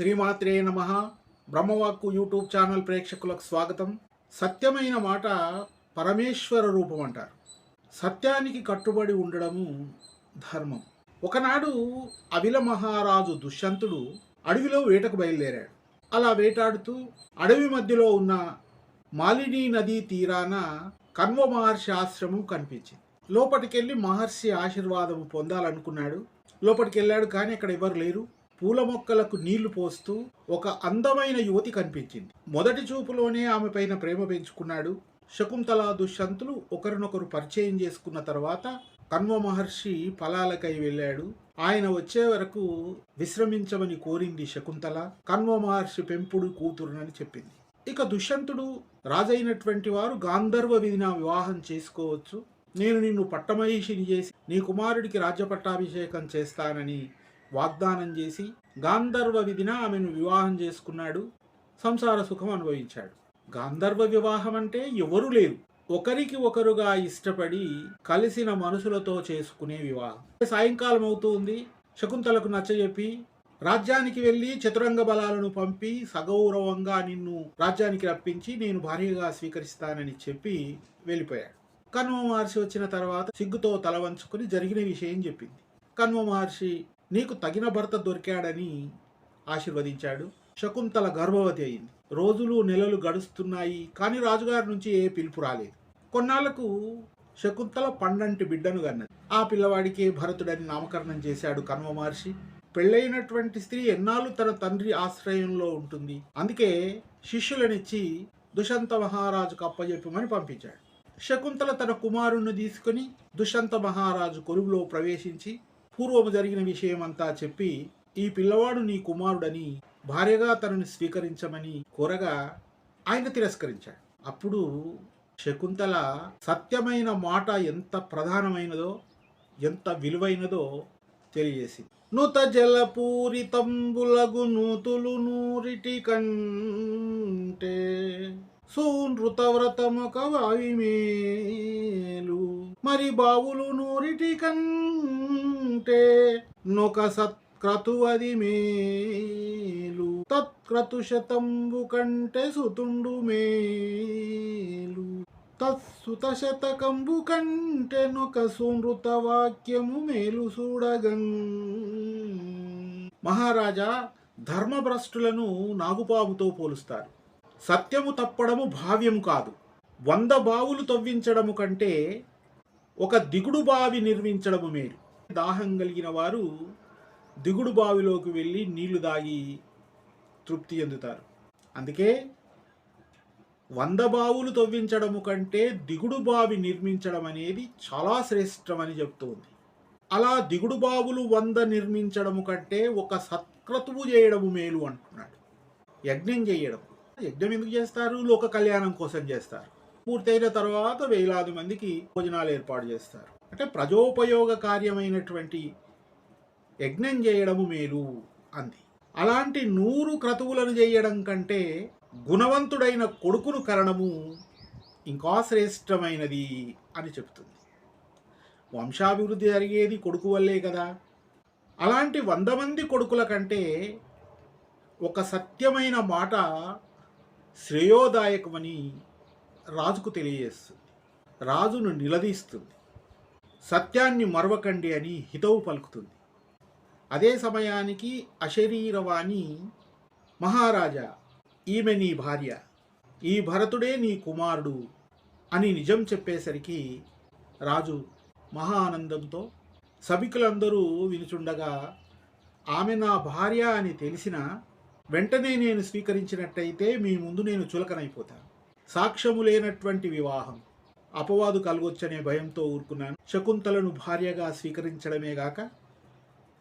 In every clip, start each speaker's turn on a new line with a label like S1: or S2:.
S1: శ్రీమాత్రే నమ. బ్రహ్మవాక్కు YouTube channel ప్రేక్షకులకు స్వాగతం. సత్యమైన మాట పరమేశ్వర రూపం అంటారు. సత్యానికి కట్టుబడి ఉండడము ధర్మం. ఒకనాడు అవిల మహారాజు దుష్యంతుడు అడవిలో వేటకు బయలుదేరాడు. అలా వేటాడుతూ అడవి మధ్యలో ఉన్న మాలిని నదీ తీరాన కన్వ మహర్షి ఆశ్రమం కనిపించింది. లోపటికెళ్ళి మహర్షి ఆశీర్వాదం పొందాలనుకున్నాడు. లోపలికి వెళ్ళాడు కానీ అక్కడ ఎవరు లేరు. పూల మొక్కలకు నీళ్ళు పోస్తూ ఒక అందమైన యువతి కనిపించింది. మొదటి చూపులోనే ఆమె పైన ప్రేమ పెంచుకున్నాడు. శకుంతల దుష్యంతులు ఒకరినొకరు పరిచయం చేసుకున్న తర్వాత కన్వ మహర్షి ఫలాలకై వెళ్ళాడు. ఆయన వచ్చే వరకు విశ్రమించమని కోరింది శకుంతల. కన్వ మహర్షి పెంపుడు కూతురునని చెప్పింది. ఇక దుష్యంతుడు రాజైనటువంటి వారు గాంధర్వ విధిన వివాహం చేసుకోవచ్చు. నేను నిన్ను పట్టమహిషిని చేసి నీ కుమారుడికి రాజ్యపట్టాభిషేకం చేస్తానని వాగ్దానం చేసి గాంధర్వ విధిన ఆమెను వివాహం చేసుకున్నాడు సంసార సుఖం అనుభవించాడు. గాంధర్వ వివాహం అంటే ఎవరు లేరు. ఒకరికి ఒకరుగా ఇష్టపడి కలిసిన మనసులతో చేసుకునే వివాహం. సాయంకాలం అవుతుంది శకుంతలకు నచ్చజెప్పి రాజ్యానికి వెళ్ళి చతురంగ బలాలను పంపి సగౌరవంగా నిన్ను రాజ్యానికి రప్పించి నేను భార్యగా స్వీకరిస్తానని చెప్పి వెళ్ళిపోయాడు. కన్వ మహర్షి వచ్చిన తర్వాత సిగ్గుతో తల వంచుకుని జరిగిన విషయం చెప్పింది. కన్వ మహర్షి నీకు తగిన భర్త దొరికాడని ఆశీర్వదించాడు. శకుంతల గర్భవతి అయింది. రోజులు నెలలు గడుస్తున్నాయి కానీ రాజుగారి నుంచి ఏ పిలుపు రాలేదు. కొన్నాళ్ళకు శకుంతల పండంటి బిడ్డను గన్నది ఆ పిల్లవాడికి భరతుడని నామకరణం చేశాడు కన్వ మహర్షి. పెళ్ళైనటువంటి స్త్రీ ఎన్నాళ్ళు తన తండ్రి ఆశ్రయంలో ఉంటుంది. అందుకే శిష్యులనిచ్చి దుషంత మహారాజుకు అప్పజెప్పమని పంపించాడు. శకుంతల తన కుమారుణ్ణి తీసుకుని దుష్యంత మహారాజు కొలువులో ప్రవేశించి పూర్వము జరిగిన విషయమంతా చెప్పి ఈ పిల్లవాడు నీ కుమారుడని భార్యగా తనని స్వీకరించమని కోరగా ఆయన తిరస్కరించాడు. అప్పుడు శకుంతల సత్యమైన మాట ఎంత ప్రధానమైనదో ఎంత విలువైనదో తెలియజేసింది. నుత జలపూరితంబులగు నూతులు నూరిటి కంటే సూనృతవ్రతమొక మేలు మరి బావులు నూరిటి కంటే నొక సత్క్రతువది మేలు. తత్క్రతు శతంబు కంటే సుతుండు మేలు. తత్సుత శతకంబు కంటే నొక సుమృత వాక్యము మేలు చూడగం మహారాజా ధర్మభ్రష్టులను నాగుపాముతో పోలుస్తారు. సత్యము తప్పడము భావ్యము కాదు. వంద బావులు తవ్వించడము కంటే ఒక దిగుడు బావి నిర్మించడము మేలు. దాహం కలిగిన వారు దిగుడు బావిలోకి వెళ్ళి నీళ్ళు దాగి తృప్తి చెందుతారు. అందుకే వంద బావులు తవ్వించడము కంటే దిగుడు బావి నిర్మించడం అనేది చాలా శ్రేష్టమని చెప్తోంది. అలా దిగుడు బావులు వంద నిర్మించడము కంటే ఒక సత్క్రతువు చేయడము మేలు అంటున్నాడు. యజ్ఞం చేయడం. యజ్ఞం ఎందుకు చేస్తారు? లోక కళ్యాణం కోసం చేస్తారు. పూర్తయిన తర్వాత వేలాది మందికి భోజనాలు ఏర్పాటు చేస్తారు. అంటే ప్రజోపయోగ కార్యమైనటువంటి యజ్ఞం చేయడము మేలు అంది. అలాంటి నూరు క్రతువులను చేయడం కంటే గుణవంతుడైన కొడుకును కరణము ఇంకా శ్రేష్టమైనది అని చెప్తుంది వంశాభివృద్ధి జరిగేది కొడుకు వల్లే కదా. అలాంటి వంద మంది కొడుకుల కంటే ఒక సత్యమైన మాట శ్రేయోదాయకమని రాజుకు తెలియజేస్తుంది. రాజును నిలదీస్తుంది. సత్యాన్ని మరవకండి అని హితవు పలుకుతుంది. అదే సమయానికి అశరీరవాణి మహారాజా ఈమె నీ భార్య ఈ భరతుడే నీ కుమారుడు అని నిజం చెప్పేసరికి రాజు మహా ఆనందంతో సభికులందరూ వినుచుండగా ఆమె నా భార్య అని తెలిసిన వెంటనే నేను స్వీకరించినట్టయితే మీ ముందు నేను చులకనైపోతాను సాక్ష్యము లేనటువంటి వివాహం. అపవాదు కలగొచ్చనే భయంతో ఊరుకున్నాను. శకుంతలను భార్యగా స్వీకరించడమే గాక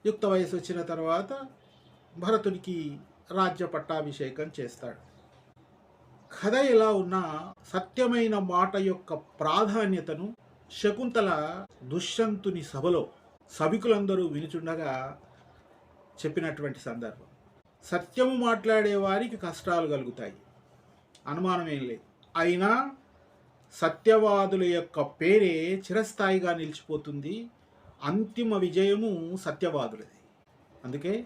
S1: యుక్త వయసు వచ్చిన తర్వాత భరతునికి రాజ్య పట్టాభిషేకం చేస్తాడు. కథ ఎలా ఉన్నా సత్యమైన మాట యొక్క ప్రాధాన్యతను శకుంతల దుష్యంతుని సభలో సభికులందరూ వినుచుండగా చెప్పినటువంటి సందర్భం. సత్యము మాట్లాడే వారికి కష్టాలు కలుగుతాయి. అనుమానమేం లేదు. అయినా సత్యవాదుల యొక్క పేరే చిరస్థాయిగా నిలిచిపోతుంది. అంతిమ విజయము సత్యవాదులది. అందుకే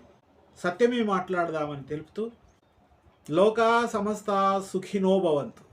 S1: సత్యమే మాట్లాడదామని తెలుపుతూ లోకా సమస్త సుఖినో భవంతు.